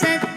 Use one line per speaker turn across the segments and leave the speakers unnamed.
Set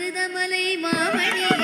Marudhamalai Mamani.